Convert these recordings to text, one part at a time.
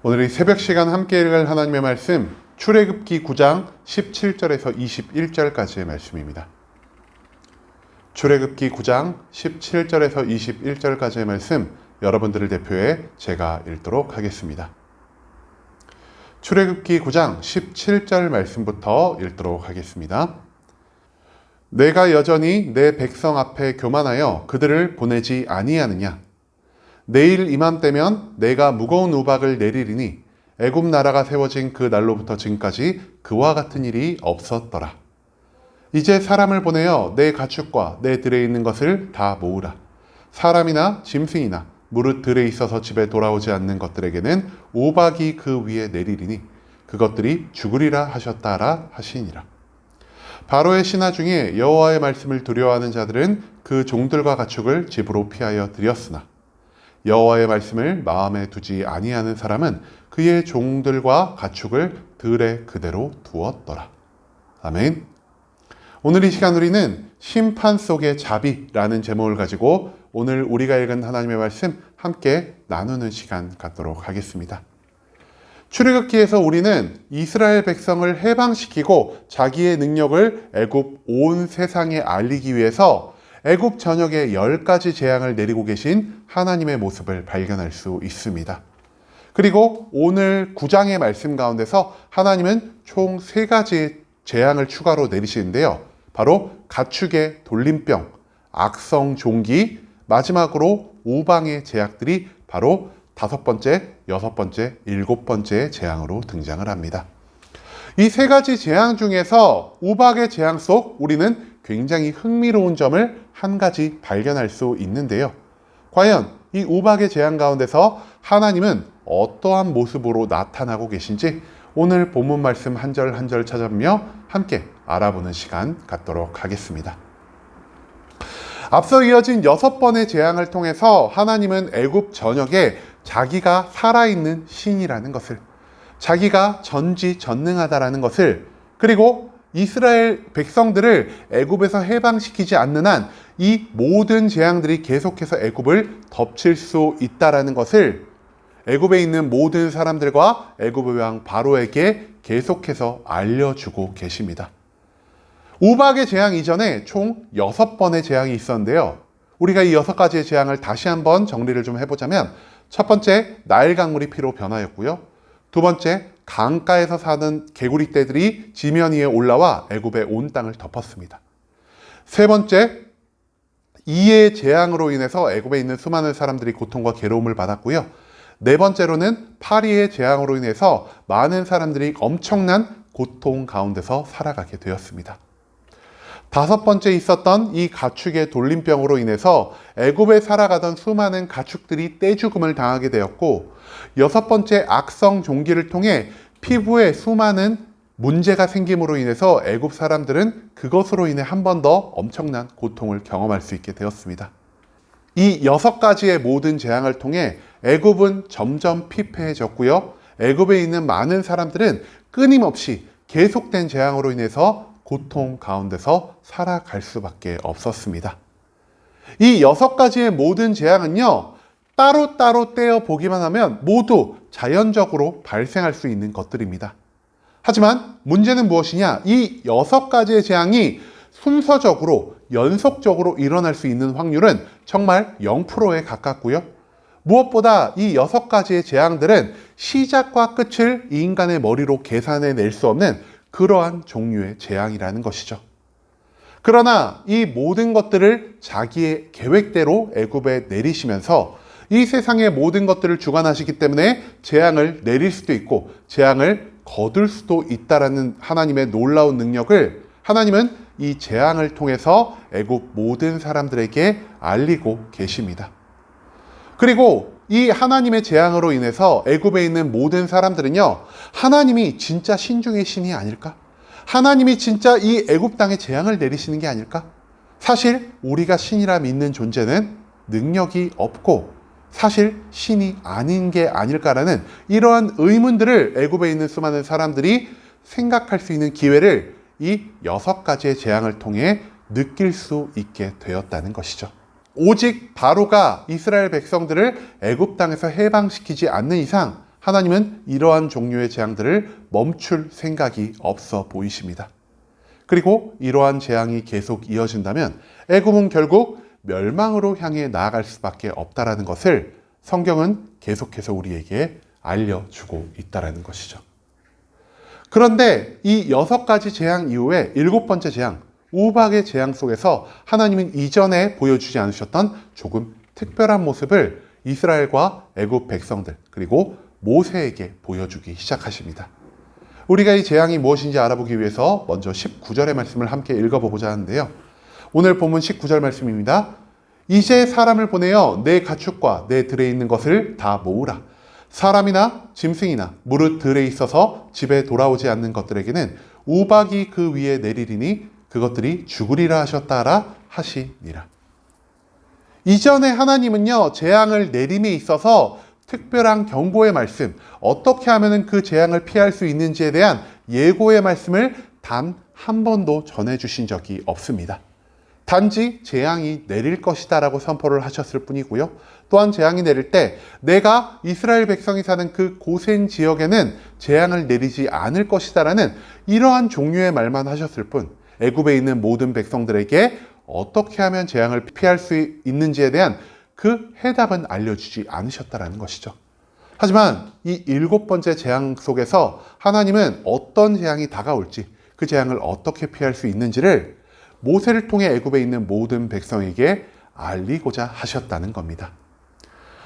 오늘 이 새벽 시간 함께 읽을 하나님의 말씀 출애굽기 9장 17절에서 21절까지의 말씀입니다. 출애굽기 9장 17절에서 21절까지의 말씀 여러분들을 대표해 제가 읽도록 하겠습니다. 출애굽기 9장 17절 말씀부터 읽도록 하겠습니다. 내가 여전히 내 백성 앞에 교만하여 그들을 보내지 아니하느냐 내일 이맘때면 내가 무거운 우박을 내리리니 애굽 나라가 세워진 그 날로부터 지금까지 그와 같은 일이 없었더라. 이제 사람을 보내어 내 가축과 내 들에 있는 것을 다 모으라. 사람이나 짐승이나 무릇 들에 있어서 집에 돌아오지 않는 것들에게는 우박이 그 위에 내리리니 그것들이 죽으리라 하셨다라 하시니라. 바로의 신하 중에 여호와의 말씀을 두려워하는 자들은 그 종들과 가축을 집으로 피하여 들였으나 여호와의 말씀을 마음에 두지 아니하는 사람은 그의 종들과 가축을 들에 그대로 두었더라. 아멘. 오늘 이 시간 우리는 심판 속의 자비라는 제목을 가지고 오늘 우리가 읽은 하나님의 말씀 함께 나누는 시간 갖도록 하겠습니다. 출애굽기에서 우리는 이스라엘 백성을 해방시키고 자기의 능력을 애굽 온 세상에 알리기 위해서 애굽 전역에 열 가지 재앙을 내리고 계신 하나님의 모습을 발견할 수 있습니다. 그리고 오늘 9장의 말씀 가운데서 하나님은 총 세 가지의 재앙을 추가로 내리시는데요. 바로 가축의 돌림병, 악성 종기, 마지막으로 우방의 제약들이 바로 다섯 번째, 여섯 번째, 일곱 번째 재앙으로 등장을 합니다. 이 세 가지 재앙 중에서 우박의 재앙 속 우리는 굉장히 흥미로운 점을 한 가지 발견할 수 있는데요. 과연 이 우박의 재앙 가운데서 하나님은 어떠한 모습으로 나타나고 계신지 오늘 본문 말씀 한 절 한 절 찾아보며 함께 알아보는 시간 갖도록 하겠습니다. 앞서 이어진 여섯 번의 재앙을 통해서 하나님은 애굽 전역에 자기가 살아있는 신이라는 것을, 자기가 전지전능하다라는 것을, 그리고 이스라엘 백성들을 애굽에서 해방시키지 않는 한 이 모든 재앙들이 계속해서 애굽을 덮칠 수 있다라는 것을 애굽에 있는 모든 사람들과 애굽의 왕 바로에게 계속해서 알려주고 계십니다. 우박의 재앙 이전에 총 여섯 번의 재앙이 있었는데요. 우리가 이 여섯 가지의 재앙을 다시 한번 정리를 좀 해보자면 첫 번째 나일 강물이 피로 변하였고요. 두 번째 강가에서 사는 개구리 떼들이 지면 위에 올라와 애굽의 온 땅을 덮었습니다. 세 번째 이의 재앙으로 인해서 애굽에 있는 수많은 사람들이 고통과 괴로움을 받았고요. 네 번째로는 파리의 재앙으로 인해서 많은 사람들이 엄청난 고통 가운데서 살아가게 되었습니다. 다섯 번째 있었던 이 가축의 돌림병으로 인해서 애굽에 살아가던 수많은 가축들이 떼죽음을 당하게 되었고 여섯 번째 악성 종기를 통해 피부에 수많은 문제가 생김으로 인해서 애굽 사람들은 그것으로 인해 한 번 더 엄청난 고통을 경험할 수 있게 되었습니다. 이 여섯 가지의 모든 재앙을 통해 애굽은 점점 피폐해졌고요. 애굽에 있는 많은 사람들은 끊임없이 계속된 재앙으로 인해서 고통 가운데서 살아갈 수밖에 없었습니다. 이 여섯 가지의 모든 재앙은요, 따로따로 떼어 보기만 하면 모두 자연적으로 발생할 수 있는 것들입니다. 하지만 문제는 무엇이냐? 이 여섯 가지의 재앙이 순서적으로 연속적으로 일어날 수 있는 확률은 정말 0%에 가깝고요. 무엇보다 이 여섯 가지의 재앙들은 시작과 끝을 이 인간의 머리로 계산해 낼 수 없는 그러한 종류의 재앙이라는 것이죠. 그러나 이 모든 것들을 자기의 계획대로 애굽에 내리시면서 이 세상의 모든 것들을 주관하시기 때문에 재앙을 내릴 수도 있고 재앙을 거둘 수도 있다라는 하나님의 놀라운 능력을 하나님은 이 재앙을 통해서 애굽 모든 사람들에게 알리고 계십니다. 그리고 이 하나님의 재앙으로 인해서 애굽에 있는 모든 사람들은요. 하나님이 진짜 신중의 신이 아닐까? 하나님이 진짜 이 애굽 땅에 재앙을 내리시는 게 아닐까? 사실 우리가 신이라 믿는 존재는 능력이 없고 사실 신이 아닌 게 아닐까라는 이러한 의문들을 애굽에 있는 수많은 사람들이 생각할 수 있는 기회를 이 여섯 가지의 재앙을 통해 느낄 수 있게 되었다는 것이죠. 오직 바로가 이스라엘 백성들을 애굽 땅에서 해방시키지 않는 이상 하나님은 이러한 종류의 재앙들을 멈출 생각이 없어 보이십니다. 그리고 이러한 재앙이 계속 이어진다면 애굽은 결국 멸망으로 향해 나아갈 수밖에 없다라는 것을 성경은 계속해서 우리에게 알려주고 있다라는 것이죠. 그런데 이 여섯 가지 재앙 이후에 일곱 번째 재앙, 우박의 재앙 속에서 하나님은 이전에 보여주지 않으셨던 조금 특별한 모습을 이스라엘과 애굽 백성들 그리고 모세에게 보여주기 시작하십니다. 우리가 이 재앙이 무엇인지 알아보기 위해서 먼저 19절의 말씀을 함께 읽어보고자 하는데요. 오늘 본문 19절 말씀입니다. 이제 사람을 보내어 내 가축과 내 들에 있는 것을 다 모으라. 사람이나 짐승이나 무릇 들에 있어서 집에 돌아오지 않는 것들에게는 우박이 그 위에 내리리니 그것들이 죽으리라 하셨다라 하시니라. 이전에 하나님은요, 재앙을 내림에 있어서 특별한 경고의 말씀, 어떻게 하면 그 재앙을 피할 수 있는지에 대한 예고의 말씀을 단 한 번도 전해주신 적이 없습니다. 단지 재앙이 내릴 것이다 라고 선포를 하셨을 뿐이고요. 또한 재앙이 내릴 때 내가 이스라엘 백성이 사는 그 고센 지역에는 재앙을 내리지 않을 것이다 라는 이러한 종류의 말만 하셨을 뿐 애굽에 있는 모든 백성들에게 어떻게 하면 재앙을 피할 수 있는지에 대한 그 해답은 알려주지 않으셨다라는 것이죠. 하지만 이 일곱 번째 재앙 속에서 하나님은 어떤 재앙이 다가올지 그 재앙을 어떻게 피할 수 있는지를 모세를 통해 애굽에 있는 모든 백성에게 알리고자 하셨다는 겁니다.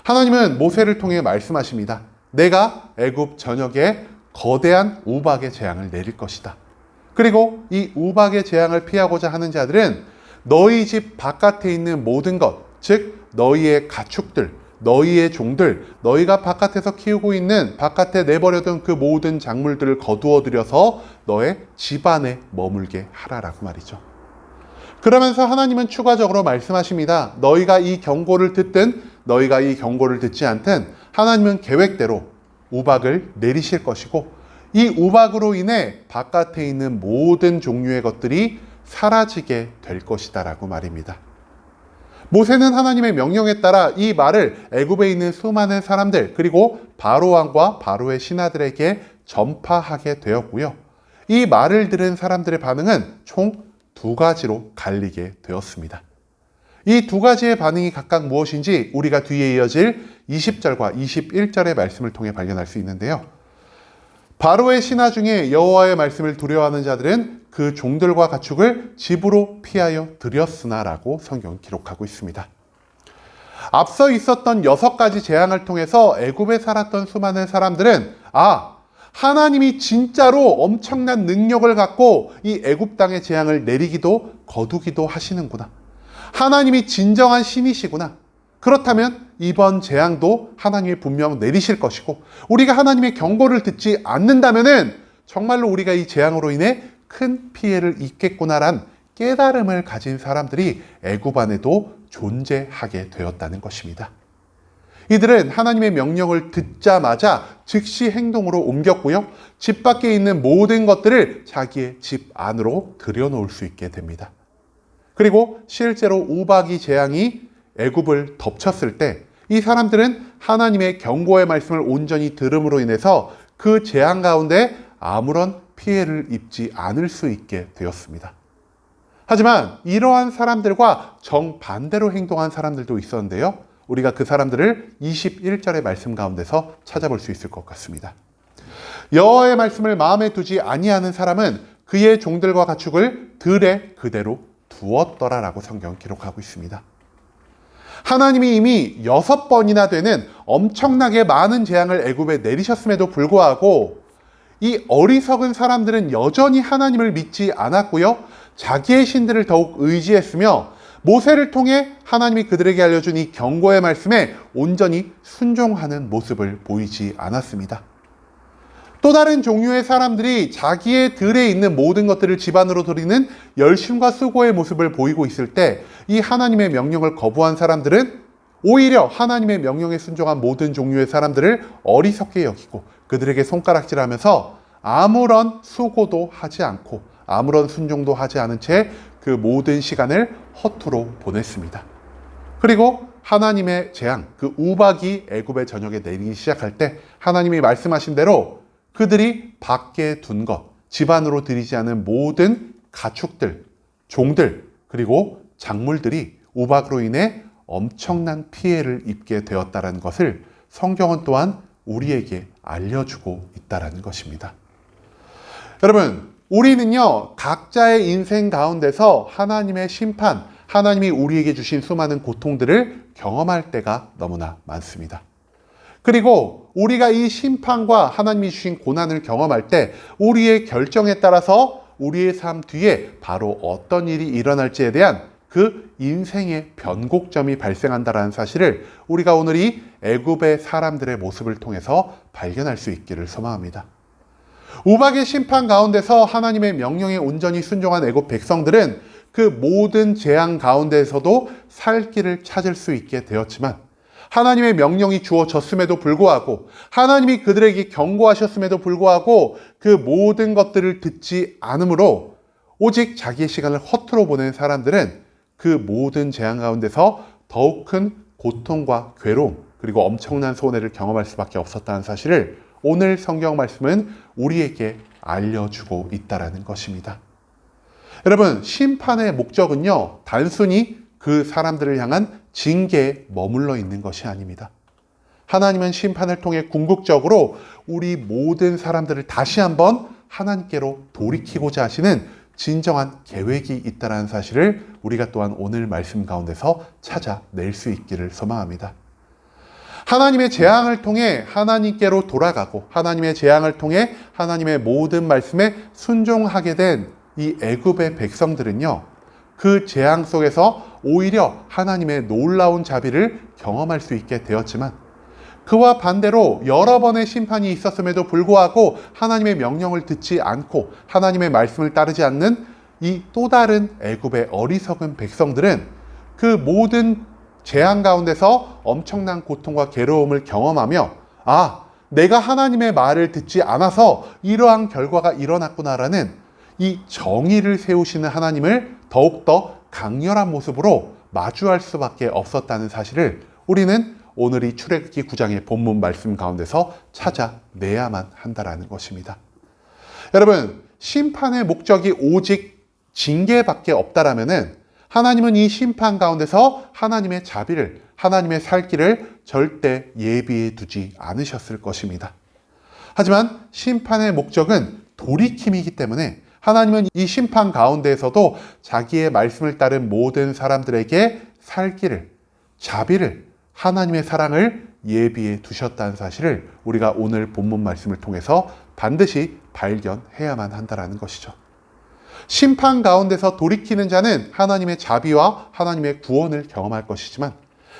하나님은 모세를 통해 말씀하십니다. 내가 애굽 전역에 거대한 우박의 재앙을 내릴 것이다. 그리고 이 우박의 재앙을 피하고자 하는 자들은 너희 집 바깥에 있는 모든 것, 즉 너희의 가축들, 너희의 종들, 너희가 바깥에서 키우고 있는 바깥에 내버려둔 그 모든 작물들을 거두어 들여서 너의 집안에 머물게 하라라고 말이죠. 그러면서 하나님은 추가적으로 말씀하십니다. 너희가 이 경고를 듣든 너희가 이 경고를 듣지 않든 하나님은 계획대로 우박을 내리실 것이고 이 우박으로 인해 바깥에 있는 모든 종류의 것들이 사라지게 될 것이다라고 말입니다. 모세는 하나님의 명령에 따라 이 말을 애굽에 있는 수많은 사람들 그리고 바로 왕과 바로의 신하들에게 전파하게 되었고요. 이 말을 들은 사람들의 반응은 총 두 가지로 갈리게 되었습니다. 이 두 가지의 반응이 각각 무엇인지 우리가 뒤에 이어질 20절과 21절의 말씀을 통해 발견할 수 있는데요. 바로의 신하 중에 여호와의 말씀을 두려워하는 자들은 그 종들과 가축을 집으로 피하여 들였으나라고 성경 기록하고 있습니다. 앞서 있었던 여섯 가지 재앙을 통해서 애굽에 살았던 수많은 사람들은 아 하나님이 진짜로 엄청난 능력을 갖고 이 애굽 땅의 재앙을 내리기도 거두기도 하시는구나. 하나님이 진정한 신이시구나. 그렇다면 이번 재앙도 하나님이 분명 내리실 것이고 우리가 하나님의 경고를 듣지 않는다면은 정말로 우리가 이 재앙으로 인해 큰 피해를 입겠구나란 깨달음을 가진 사람들이 애굽 안에도 존재하게 되었다는 것입니다. 이들은 하나님의 명령을 듣자마자 즉시 행동으로 옮겼고요. 집 밖에 있는 모든 것들을 자기의 집 안으로 들여놓을 수 있게 됩니다. 그리고 실제로 우박이 재앙이 애굽을 덮쳤을 때 이 사람들은 하나님의 경고의 말씀을 온전히 들음으로 인해서 그 재앙 가운데 아무런 피해를 입지 않을 수 있게 되었습니다. 하지만 이러한 사람들과 정반대로 행동한 사람들도 있었는데요. 우리가 그 사람들을 21절의 말씀 가운데서 찾아볼 수 있을 것 같습니다. 여호와의 말씀을 마음에 두지 아니하는 사람은 그의 종들과 가축을 들에 그대로 두었더라라고 성경 기록하고 있습니다. 하나님이 이미 여섯 번이나 되는 엄청나게 많은 재앙을 애굽에 내리셨음에도 불구하고 이 어리석은 사람들은 여전히 하나님을 믿지 않았고요. 자기의 신들을 더욱 의지했으며 모세를 통해 하나님이 그들에게 알려준 이 경고의 말씀에 온전히 순종하는 모습을 보이지 않았습니다. 또 다른 종류의 사람들이 자기의 들에 있는 모든 것들을 집안으로 들이는 열심과 수고의 모습을 보이고 있을 때 이 하나님의 명령을 거부한 사람들은 오히려 하나님의 명령에 순종한 모든 종류의 사람들을 어리석게 여기고 그들에게 손가락질하면서 아무런 수고도 하지 않고 아무런 순종도 하지 않은 채 그 모든 시간을 허투루 보냈습니다. 그리고 하나님의 재앙, 그 우박이 애굽의 전역에 내리기 시작할 때 하나님이 말씀하신 대로 그들이 밖에 둔 것, 집안으로 들이지 않은 모든 가축들, 종들, 그리고 작물들이 우박으로 인해 엄청난 피해를 입게 되었다는 것을 성경은 또한 우리에게 알려주고 있다는 것입니다. 여러분, 우리는요, 각자의 인생 가운데서 하나님의 심판, 하나님이 우리에게 주신 수많은 고통들을 경험할 때가 너무나 많습니다. 그리고 우리가 이 심판과 하나님이 주신 고난을 경험할 때 우리의 결정에 따라서 우리의 삶 뒤에 바로 어떤 일이 일어날지에 대한 그 인생의 변곡점이 발생한다라는 사실을 우리가 오늘 이 애굽의 사람들의 모습을 통해서 발견할 수 있기를 소망합니다. 우박의 심판 가운데서 하나님의 명령에 온전히 순종한 애굽 백성들은 그 모든 재앙 가운데에서도 살 길을 찾을 수 있게 되었지만 하나님의 명령이 주어졌음에도 불구하고 하나님이 그들에게 경고하셨음에도 불구하고 그 모든 것들을 듣지 않으므로 오직 자기의 시간을 허투루 보낸 사람들은 그 모든 재앙 가운데서 더욱 큰 고통과 괴로움 그리고 엄청난 손해를 경험할 수밖에 없었다는 사실을 오늘 성경 말씀은 우리에게 알려주고 있다라는 것입니다. 여러분, 심판의 목적은요, 단순히 그 사람들을 향한 징계에 머물러 있는 것이 아닙니다. 하나님은 심판을 통해 궁극적으로 우리 모든 사람들을 다시 한번 하나님께로 돌이키고자 하시는 진정한 계획이 있다는 사실을 우리가 또한 오늘 말씀 가운데서 찾아낼 수 있기를 소망합니다. 하나님의 재앙을 통해 하나님께로 돌아가고 하나님의 재앙을 통해 하나님의 모든 말씀에 순종하게 된 이 애굽의 백성들은요. 그 재앙 속에서 오히려 하나님의 놀라운 자비를 경험할 수 있게 되었지만 그와 반대로 여러 번의 심판이 있었음에도 불구하고 하나님의 명령을 듣지 않고 하나님의 말씀을 따르지 않는 이 또 다른 애굽의 어리석은 백성들은 그 모든 재앙 가운데서 엄청난 고통과 괴로움을 경험하며 아, 내가 하나님의 말을 듣지 않아서 이러한 결과가 일어났구나라는 이 정의를 세우시는 하나님을 더욱더 강렬한 모습으로 마주할 수밖에 없었다는 사실을 우리는 오늘 이 출애굽기 9장의 본문 말씀 가운데서 찾아내야만 한다라는 것입니다. 여러분, 심판의 목적이 오직 징계밖에 없다라면은 하나님은 이 심판 가운데서 하나님의 자비를, 하나님의 살 길을 절대 예비해 두지 않으셨을 것입니다. 하지만 심판의 목적은 돌이킴이기 때문에 하나님은 이 심판 가운데에서도 자기의 말씀을 따른 모든 사람들에게 살 길을, 자비를, 하나님의 사랑을 예비해 두셨다는 사실을 우리가 오늘 본문 말씀을 통해서 반드시 발견해야만 한다라는 것이죠. 심판 가운데서 돌이키는 자는 하나님의 자비와 하나님의 구원을 경험할 것이지만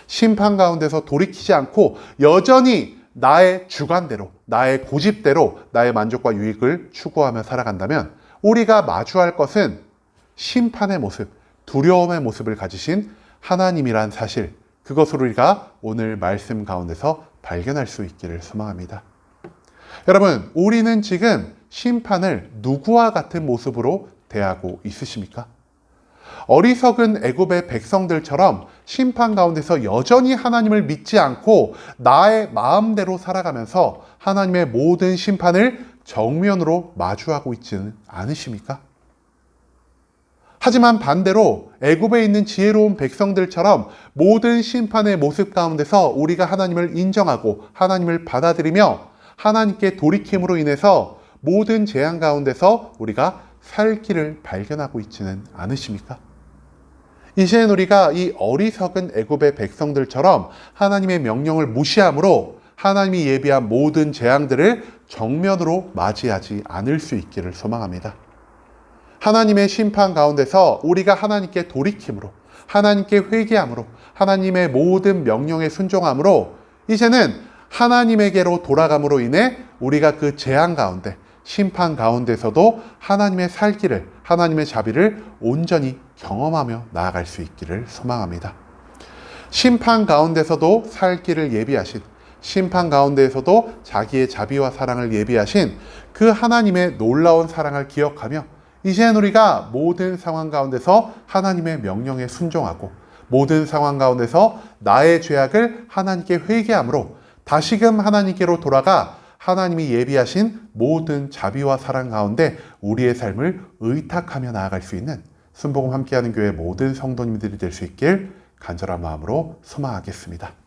심판 가운데서 돌이키지 않고 여전히 나의 주관대로, 나의 고집대로 나의 만족과 유익을 추구하며 살아간다면 우리가 마주할 것은 심판의 모습, 두려움의 모습을 가지신 하나님이란 사실, 그것을 우리가 오늘 말씀 가운데서 발견할 수 있기를 소망합니다. 여러분, 우리는 지금 심판을 누구와 같은 모습으로 대하고 있으십니까? 어리석은 애굽의 백성들처럼 심판 가운데서 여전히 하나님을 믿지 않고 나의 마음대로 살아가면서 하나님의 모든 심판을 정면으로 마주하고 있지는 않으십니까? 하지만 반대로 애굽에 있는 지혜로운 백성들처럼 모든 심판의 모습 가운데서 우리가 하나님을 인정하고 하나님을 받아들이며 하나님께 돌이킴으로 인해서 모든 재앙 가운데서 우리가 살 길을 발견하고 있지는 않으십니까? 이제는 우리가 이 어리석은 애굽의 백성들처럼 하나님의 명령을 무시함으로 하나님이 예비한 모든 재앙들을 정면으로 맞이하지 않을 수 있기를 소망합니다. 하나님의 심판 가운데서 우리가 하나님께 돌이킴으로 하나님께 회개함으로 하나님의 모든 명령에 순종함으로 이제는 하나님에게로 돌아감으로 인해 우리가 그 재앙 가운데 심판 가운데서도 하나님의 살 길을 하나님의 자비를 온전히 경험하며 나아갈 수 있기를 소망합니다. 심판 가운데서도 살 길을 예비하신 심판 가운데에서도 자기의 자비와 사랑을 예비하신 그 하나님의 놀라운 사랑을 기억하며 이제는 우리가 모든 상황 가운데서 하나님의 명령에 순종하고 모든 상황 가운데서 나의 죄악을 하나님께 회개함으로 다시금 하나님께로 돌아가 하나님이 예비하신 모든 자비와 사랑 가운데 우리의 삶을 의탁하며 나아갈 수 있는 순복음 함께하는 교회 모든 성도님들이 될 수 있길 간절한 마음으로 소망하겠습니다.